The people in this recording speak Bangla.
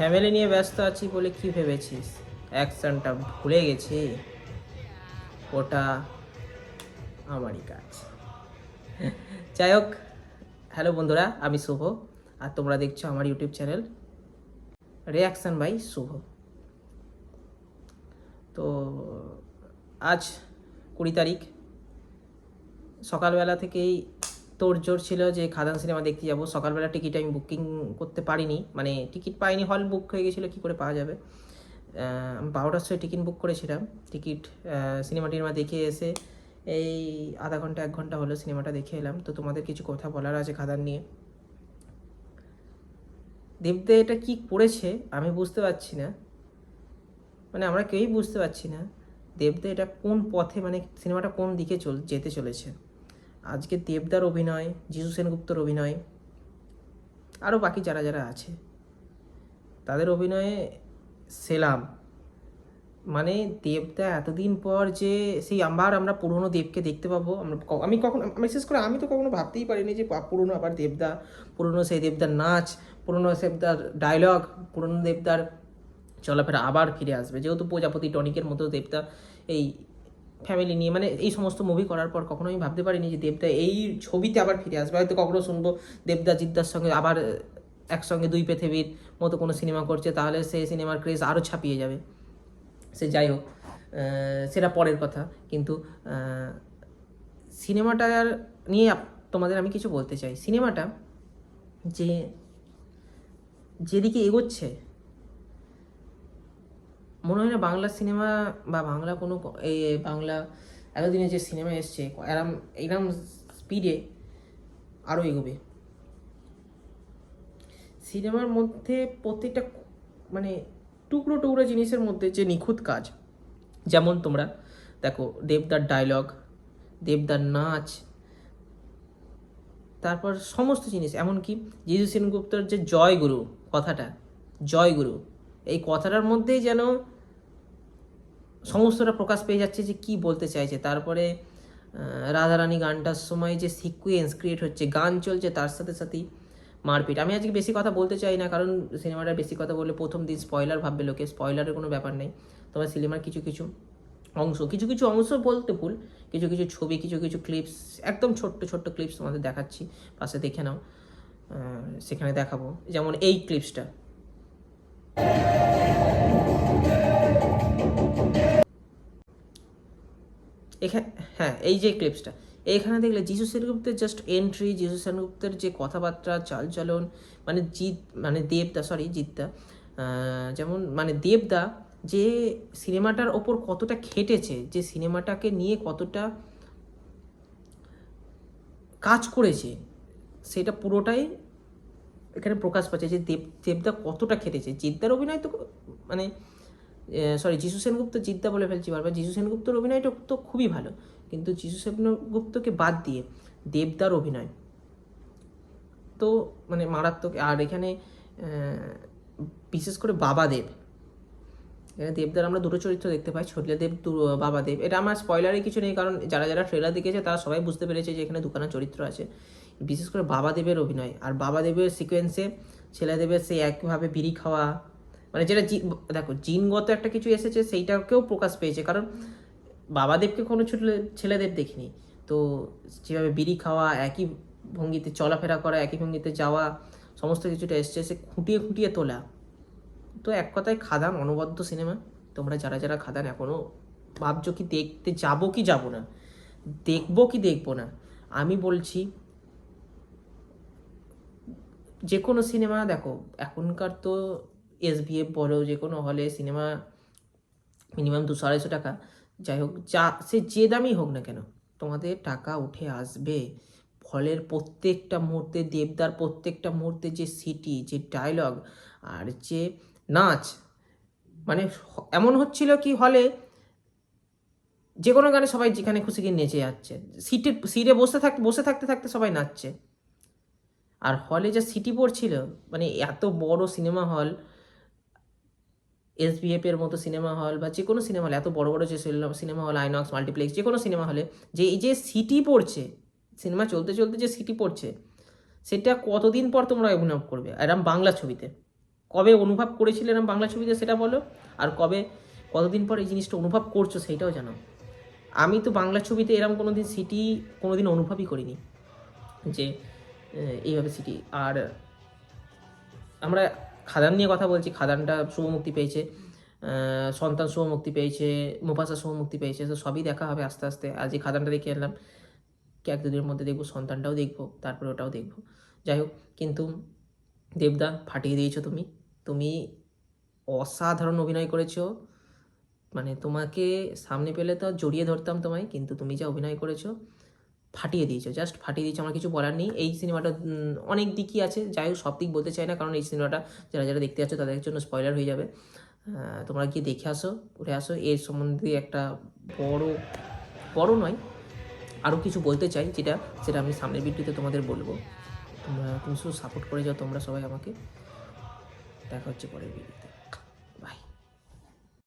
ফ্যামিলি নিয়ে ব্যস্ত আছি বলে কি ভেবেছিস? অ্যাকশনটা ভুলে গেছি। ওটা আমারই কাজ। যাই হোক, হ্যালো বন্ধুরা, আমি শুভ। আর তোমরা দেখছ আমার YouTube channel reaction by Shubho. তো আজ কুড়ি তারিখ। সকালবেলা থেকেই তোর জোর ছিল যে খাদান সিনেমা দেখতে যাব। সকালবেলা টিকিট আমি বুকিং করতে পারিনি। মানে টিকিট পাইনি, হল বুক হয়ে গেছিল, কী করে পাওয়া যাবে? আমি বারোটার সময় টিকিট বুক করেছিলাম। টিকিট সিনেমা টিনেমা দেখে এসে এই আধা ঘণ্টা, এক ঘণ্টা হলো সিনেমাটা দেখে এলাম। তো তোমাদের কিছু কথা বলার আছে খাদান নিয়ে? দেবদে এটা কি করেছে আমি বুঝতে পারছি না। মানে আমরা কেউই বুঝতে পারছি না। দেবদে এটা কোন পথে মানে সিনেমাটা কোন দিকে চল, যেতে চলেছে? আজকে দেবদার অভিনয়, যিশু সেনগুপ্তর অভিনয় আরও বাকি যারা যারা আছে, তাদের অভিনয়ে সেলাম। মানে দেবদা এতদিন পর যে সেই আবার আমরা পুরনো দেবকে দেখতে পাবো, আমরা আমি কখনো বিশেষ করে আমি তো কখনো ভাবতেই পারিনি যে পুরনো আবার দেবদা, পুরনো সেই দেবদার নাচ, পুরনো দেবদার ডায়লগ পুরনো দেবদার চলাফেরা আবার ফিরে আসবে। যেহেতু প্রজাপতি টনিকের মতো দেবদা এই ফ্যামিলি নিয়ে মানে এই সমস্ত মুভি করার পর কখনো আমি ভাবতে পারিনি যে দেবদা এই ছবিতে আবার ফিরে আসবে। হয়তো কখনো শুনব দেবদা জিদ্দার সঙ্গে আবার একসঙ্গে দুই পৃথিবীর মতো কোনো সিনেমা করছে, তাহলে সেই সিনেমার ক্রেজ আরও ছাপিয়ে যাবে। সে যাই হোক সেটা পরের কথা। কিন্তু সিনেমাটার নিয়ে তোমাদের আমি কিছু বলতে চাই। সিনেমাটা যে, যেদিকে এগোচ্ছে মনে হয় না বাংলা সিনেমা বা বাংলা কোনো এই বাংলা এতদিনে যে সিনেমা এসছে, এরম এরম স্পিডে আরও এগোবে। সিনেমার মধ্যে প্রত্যেকটা মানে টুকরো টুকরো জিনিসের মধ্যে যে নিখুঁত কাজ, যেমন তোমরা দেখো দেবদার ডায়লগ দেবদার নাচ, তারপর সমস্ত জিনিস, এমনকি জিজু সেনগুপ্তর যে জয়গুরু কথাটা, জয়গুরু, এই কথাটার মধ্যেই যেন সমস্তটা প্রকাশ পেয়ে যাচ্ছে যে কি বলতে চাইছে। তারপরে রাধারানী গানটার সময় যে সিকুয়েন্স ক্রিয়েট হচ্ছে, গান চলছে তার সাথে সাথেই মারপিট। আমি আজকে বেশি কথা বলতে চাই না, কারণ সিনেমাটার বেশি কথা বললে প্রথম দিন স্পয়লার ভাববে লোকে স্পয়লারের কোনো ব্যাপার নেই। তবে সিনেমার কিছু কিছু অংশ, কিছু কিছু অংশ বলতে ভুল, কিছু কিছু ছবি, কিছু কিছু ক্লিপস একদম ছোট্ট ছোট্ট ক্লিপস তোমাদের দেখাচ্ছি, পাশে দেখে নাও সেখানে দেখাবো। যেমন এই ক্লিপসটা এখানে হ্যাঁ এই যে ক্লিপসটা এইখানে দেখলে যিশু সেনগুপ্তের জাস্ট এন্ট্রি যিশু সেনগুপ্তের যে কথাবার্তা, চালচলন মানে জিৎ মানে দেবদা সরি জিতদা যেমন মানে দেবদা যে সিনেমাটার ওপর কতটা খেটেছে, যে সিনেমাটাকে নিয়ে কতটা কাজ করেছে, সেটা পুরোটাই এখানে প্রকাশ পাচ্ছে যে দেব, দেবদা কতটা খেটেছে। জিদ্দার অভিনয় তো মানে সরি যিশু সেনগুপ্ত জিদ্দা বলে ফেলছি বারবার। যিশু সেনগুপ্তর অভিনয়টা তো খুবই ভালো, কিন্তু যিশু সেনগুপ্তকে বাদ দিয়ে দেবদার অভিনয়। তো মানে মারাত্মক, আর এখানে বিশেষ করে বাবা দেব। এখানে দেবদার আমরা দুটো চরিত্র দেখতে পাই ছোটলা দেব, দু- বাবা দেব। এটা আমার স্পয়লারে কিছু নেই, কারণ যারা যারা ট্রেলার দেখেছে তারা সবাই বুঝতে পেরেছে যে এখানে দুখানা চরিত্র আছে। বিশেষ করে বাবা দেবের অভিনয়, আর বাবা দেবের সিকোয়েন্সে ছেলেদেবের সেই একভাবে বিড়ি খাওয়া মানে যেটা দেখো, জিনগত একটা কিছু এসেছে, সেইটাকেও প্রকাশ পেয়েছে। কারণ বাবাদেবকে কোনো ছোট ছেলেদের দেখিনি। তো যেভাবে বিড়ি খাওয়া, একই ভঙ্গিতে চলাফেরা করা, একই ভঙ্গিতে যাওয়া, সমস্ত কিছুটা এসছে সে খুঁটিয়ে খুঁটিয়ে তোলা। তো এক কথায় খাদান অনবদ্য সিনেমা। তোমরা যারা যারা খাদান এখনও ভাবছ কি দেখতে যাব কি যাব না, দেখব কি দেখব না, আমি বলছি যে কোনো সিনেমা দেখো, এখনকার তো এস বিএফ বলো যে কোনো হলে সিনেমা মিনিমাম দুশো আড়াইশো টাকা। যাই হোক, যা, সে যে দামই হোক না কেন, তোমাদের টাকা উঠে আসবে। ফলের প্রত্যেকটা মুহূর্তে, দেবদার প্রত্যেকটা মুহূর্তে যে সিটি, যে ডায়লগ আর যে নাচ মানে এমন হচ্ছিল কি হলে যে কোনো গানে সবাই যেখানে খুশি গিয়ে নেচে যাচ্ছে। সিটে সিটে বসে থাকতে বসে থাকতে থাকতে সবাই নাচছে। আর হলে যা সিটি পড়ছিল মানে এত বড় সিনেমা হল এসবিএফ এর মতো সিনেমা হল বা যে কোনো সিনেমা হল, এত বড় বড় যে সিনেমা হল, আইনক্স, মাল্টিপ্লেক্স, যে কোনো সিনেমা হলে, যে এই যে সিটি পড়ছে, সিনেমা চলতে চলতে যে সিটি পড়ছে, সেটা কতদিন পর তোমরা অভিনয় করবে? এরম বাংলা ছবিতে। কবে অনুভব করেছিলে এরম বাংলা ছবিতে, সেটা বলো? আর কবে, কতদিন পর এই জিনিসটা অনুভব করছ, সেইটাও জানো আমি তো বাংলা ছবিতে এরম কোনো দিন সিটি কোনো দিন অনুভবই করিনি, যে এইভাবে সিটি। আর আমরা খাদান নিয়ে কথা বলছি, খাদানটা শুভ মুক্তি পেয়েছে সন্তান শুভ মুক্তি পেয়েছে মুফাসা শুভ মুক্তি পেয়েছে তো সবই দেখা হবে আস্তে আস্তে। আজ এই খাদানটা দেখে এলাম এক দুদিনের মধ্যে দেখব, সন্তানটাও দেখব, তারপরে ওটাও দেখব। যাই হোক, কিন্তু দেবদা ফাটিয়ে দিয়েছ তুমি। তুমি অসাধারণ অভিনয় করেছ। মানে তোমাকে সামনে পেলে তো জড়িয়ে ধরতাম তোমায়, কিন্তু তুমি যা অভিনয় করেছ ফাটিয়ে দিয়েছ জাস্ট ফাটিয়ে দিয়েছ, আমার কিছু বলার নেই। এই সিনেমাটা অনেক দিকই আছে, যাই হোক, সব দিক বলতে চাই না, কারণ এই সিনেমাটা যারা যারা দেখতে যাচ্ছ, তাদের জন্য স্পয়লার হয়ে যাবে। তোমরা গিয়ে দেখে আসো, উঠে আসো। এর সম্বন্ধে একটা বড় বড় নয় আরও কিছু বলতে চাই, যেটা, সেটা আমি সামনের ভিডিওতে তোমাদের বলব। তোমরা, তুমি শুধু সাপোর্ট করে যাও, তোমরা সবাই আমাকে। দেখা হচ্ছে পরের ভিডিওতে।